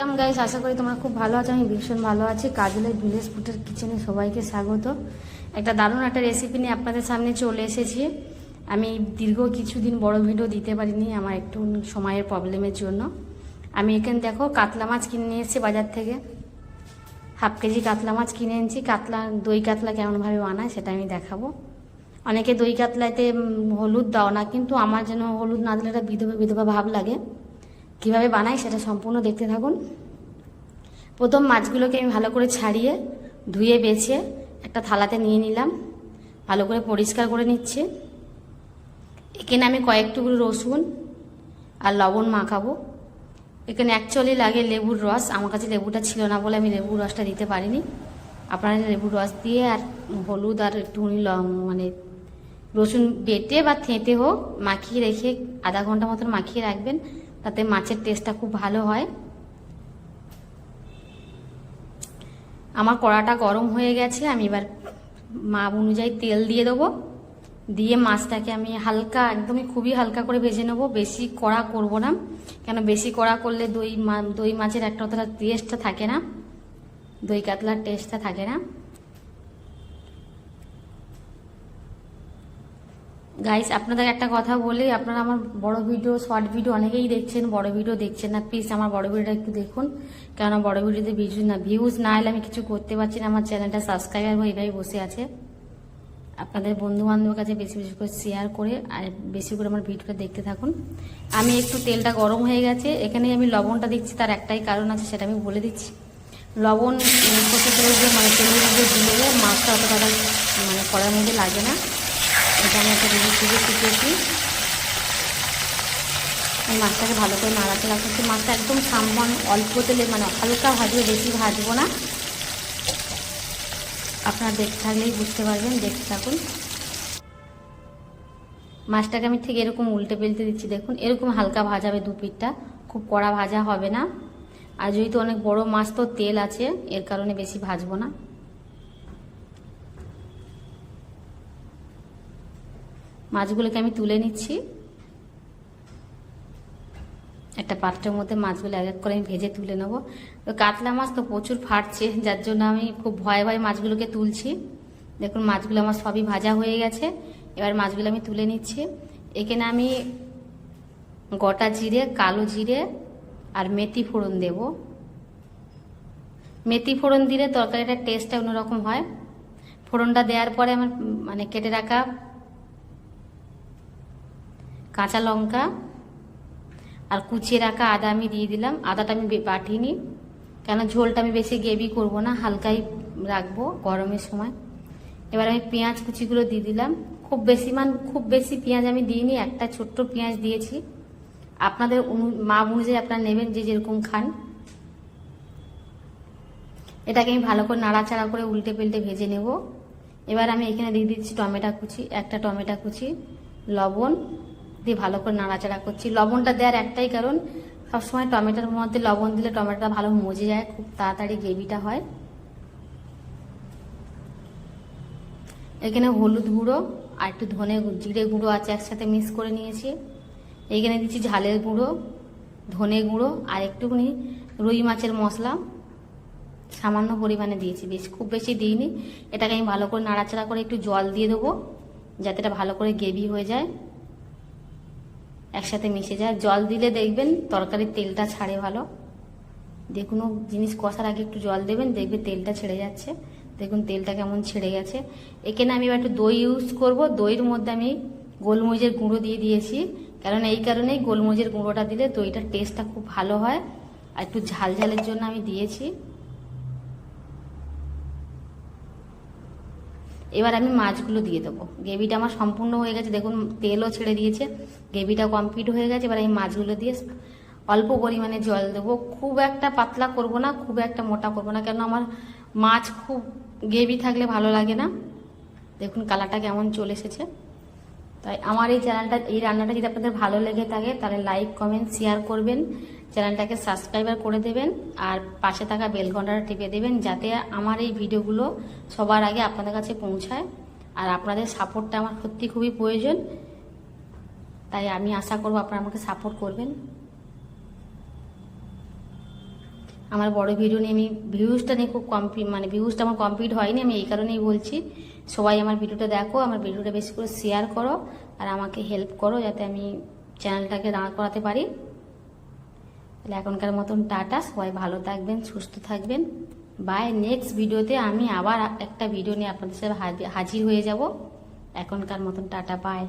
আসসালাম গাইস আশা করি তোমরা খুব ভালো আছো। আমি ভীষণ ভালো আছি। কাজলের ভিলেজ ফুটের কিচেনে সবাইকে স্বাগত। একটা দারুণ একটা রেসিপি নিয়ে আপনাদের সামনে চলে এসেছি। আমি দীর্ঘ কিছুদিন বড় ভিডিও দিতে পারিনি আমার একটু সময়ের প্রবলেমের জন্য। আমি এখানে দেখো, কাতলা মাছ কিনে এসেছি বাজার থেকে। হাফ কেজি কাতলা মাছ কিনে এনেছি। কাতলা, দই কাতলা কেমনভাবে বানায় সেটা আমি দেখাবো। অনেকে দই কাতলাতে হলুদ দাও না, কিন্তু আমার যেন হলুদ না দিলে একটা বিধবা বিধবা ভাব লাগে। কীভাবে বানাই সেটা সম্পূর্ণ দেখতে থাকুন। প্রথম মাছগুলোকে আমি ভালো করে ছাড়িয়ে, ধুয়ে, বেছে একটা থালাতে নিয়ে নিলাম। ভালো করে পরিষ্কার করে নিচ্ছি। এখানে আমি কয়েক টুকরো রসুন আর লবণ মাখাবো। এখানে অ্যাকচুয়ালি লাগে লেবুর রস। আমার কাছে লেবুটা ছিল না বলে আমি লেবুর রসটা দিতে পারিনি। আপনারা লেবুর রস দিয়ে আর হলুদ আর একটুখানি মানে রসুন বেটে বা থেঁতে হোক, মাখিয়ে রেখে আধা ঘণ্টা মতন মাখিয়ে রাখবেন। তাতে মাছের টেস্টটা খুব ভালো হয়। আমার কড়াটা গরম হয়ে গেছে, আমি এবার মাপ অনুযায়ী তেল দিয়ে দেবো। দিয়ে মাছটাকে আমি হালকা, একদমই খুবই হালকা করে ভেজে নেব, বেশি কড়া করব না। কেন বেশি কড়া করলে দই মা- দই মাছের একটা অতটা টেস্টটা থাকে না, দই কাতলার টেস্টটা থাকে না। গাইস আপনাদের একটা কথা বলি, আপনারা আমার বড় ভিডিও শর্ট ভিডিও অনেকেই দেখছেন, বড় ভিডিও দেখছেন না। প্লিজ আমার বড় ভিডিওটা একটু দেখুন। কেননা বড় ভিডিওতে ভিউজ না ভিউজ না এলে আমি কিছু করতে পারছি না। আমার চ্যানেলটা সাবস্ক্রাইবার হয়ে এইভাবে বসে আছে। আপনাদের বন্ধু বান্ধবের কাছে বেশি বেশি করে শেয়ার করে আর বেশি করে আমার ভিডিওটা দেখতে থাকুন। আমি একটু তেলটা গরম হয়ে গেছে। এখানে আমি লবণটা দিচ্ছি, তার একটাই কারণ আছে, সেটা আমি বলে দিচ্ছি। লবণ মানে তেলের উপরে দিলে মাছটা অতটা মানে কড়ার মধ্যে লাগে না। একটা জিনিস থেকে শিখেছি এই মাছটাকে ভালো করে নাড়াচাড়া করছি। মাছটা একদম সামান অল্প তেলে মানে হালকা ভাজবে, বেশি ভাজবো না। আপনারা দেখতে থাকলেই বুঝতে পারবেন, দেখতে থাকুন। মাছটাকে আমি ঠিক এরকম উল্টে পেলতে দিচ্ছি, দেখুন। এরকম হালকা ভাজাবে দু পিঠটা খুব কড়া ভাজা হবে না। আর যেহেতু অনেক বড় মাছ, তো তেল আছে, এর কারণে বেশি ভাজবো না। মাছগুলোকে আমি তুলে নিচ্ছি। একটা পাত্রের মধ্যে মাছগুলো এক এক করে আমি ভেজে তুলে নেব। কাতলা মাছ তো প্রচুর ফাটছে, যার জন্য আমি খুব ভয়ে ভয়ে মাছগুলোকে তুলছি। দেখুন, মাছগুলো আমার সবই ভাজা হয়ে গেছে। এবার মাছগুলো আমি তুলে নিচ্ছি। এখানে আমি গোটা জিরে, কালো জিরে আর মেথি ফোড়ন দেব। মেথি ফোড়ন দিলে তরকারিটার টেস্টটা অন্যরকম হয়। ফোড়নটা দেওয়ার পরে আমার মানে কেটে রাখা কাঁচা লঙ্কা আর কুচিয়ে রাখা আদা আমি দিয়ে দিলাম। আদাটা আমি বাটিনি। কেন ঝোলটা আমি বেশি গ্রেভি করব না, হালকাই রাখব গরমের সময়। এবার আমি পেঁয়াজ কুচিগুলো দিয়ে দিলাম। খুব বেশি মান খুব বেশি পেঁয়াজ আমি দিইনি, একটা ছোট্ট পেঁয়াজ দিয়েছি। আপনাদের মাপ অনুযায়ী আপনারা নেবেন যে যেরকম খান। এটাকে আমি ভালো করে নাড়াচাড়া করে উল্টে পেল্টে ভেজে নেব। এবার আমি এখানে দিয়ে দিচ্ছি টমেটো কুচি, একটা টমেটো কুচি, লবণ দিয়ে ভালো করে নাড়াচাড়া করছি। লবণটা দেওয়ার একটাই কারণ, সবসময় টমেটোর মধ্যে লবণ দিলে টমেটোটা ভালো মজে যায়, খুব তাড়াতাড়ি গ্রেভিটা হয়। এখানে হলুদ গুঁড়ো আর একটু ধনে জিরে গুঁড়ো আছে একসাথে মিক্স করে নিয়েছি। এখানে দিচ্ছি ঝালের গুঁড়ো, ধনে গুঁড়ো আর একটুখানি রুই মাছের মশলা। সামান্য পরিমাণে দিয়েছি, বেশ খুব বেশি দিইনি। এটাকে আমি ভালো করে নাড়াচাড়া করে একটু জল দিয়ে দেবো, যাতে এটা ভালো করে গ্রেভি হয়ে যায়। একসাথে মিশে যায়। জল দিলে দেখবেন তরকারির তেলটা ছাড়ে ভালো। যে কোনো জিনিস কষার আগে একটু জল দেবেন দেখবে তেলটা ছেড়ে যাচ্ছে। দেখুন তেলটা কেমন ছেড়ে গেছে। এখানে আমি এবার একটু দই ইউজ করব। দইয়ের মধ্যে আমি গোলমরিচের গুঁড়ো দিয়ে দিয়েছি। কারণ এই কারণেই গোলমরিচের গুঁড়োটা দিলে দইটার টেস্টটা খুব ভালো হয়। আর একটু ঝাল ঝালের জন্য আমি দিয়েছি। এবার আমি মাছগুলো দিয়ে দেবো। গ্রেভিটা আমার সম্পূর্ণ হয়ে গেছে। দেখুন, তেলও ছেড়ে দিয়েছে। গ্রেভিটা কমপ্লিট হয়ে গেছে। এবার আমি মাছগুলো দিয়ে অল্প পরিমাণে জল দেবো। খুব একটা পাতলা করব না, খুব একটা মোটা করব না। কেন আমার মাছ খুব গ্রেভি থাকলে ভালো লাগে না। দেখুন কালারটা কেমন চলে এসেছে। তাই আমার এই চ্যানেলটা এই রান্নাটা যদি আপনাদের ভালো লেগে থাকে, তাহলে লাইক কমেন্ট শেয়ার করবেন। চ্যানেলটাকে সাবস্ক্রাইবার করে দেবেন আর পাশে থাকা বেল ঘন্টাটা টিপে দেবেন যাতে আমার এই ভিডিওগুলো সবার আগে আপনাদের কাছে পৌঁছায় আর আপনাদের সাপোর্টটা আমার সত্যি খুবই প্রয়োজন। তাই আমি আশা করব আপনারা আমাকে সাপোর্ট করবেন। আমার বড় ভিডিও নিয়ে আমি ভিউজটা নিয়ে খুব কমপ্লি মানে ভিউজটা আমার কমপ্লিট হয়নি, আমি এই কারণেই বলছি। সবাই আমার ভিডিওটা দেখো, আমার ভিডিওটা বেশি করে শেয়ার করো আর আমাকে হেল্প করো যাতে আমি চ্যানেলটাকে দাঁড় করাতে পারি। তাহলে এখনকার মতন টাটা, সবাই ভালো থাকবেন, সুস্থ থাকবেন। বাই নেক্সট ভিডিওতে আমি আবার একটা ভিডিও নিয়ে আপনাদের সাথে হাজির হয়ে যাব। এখনকার মতন টাটা বাই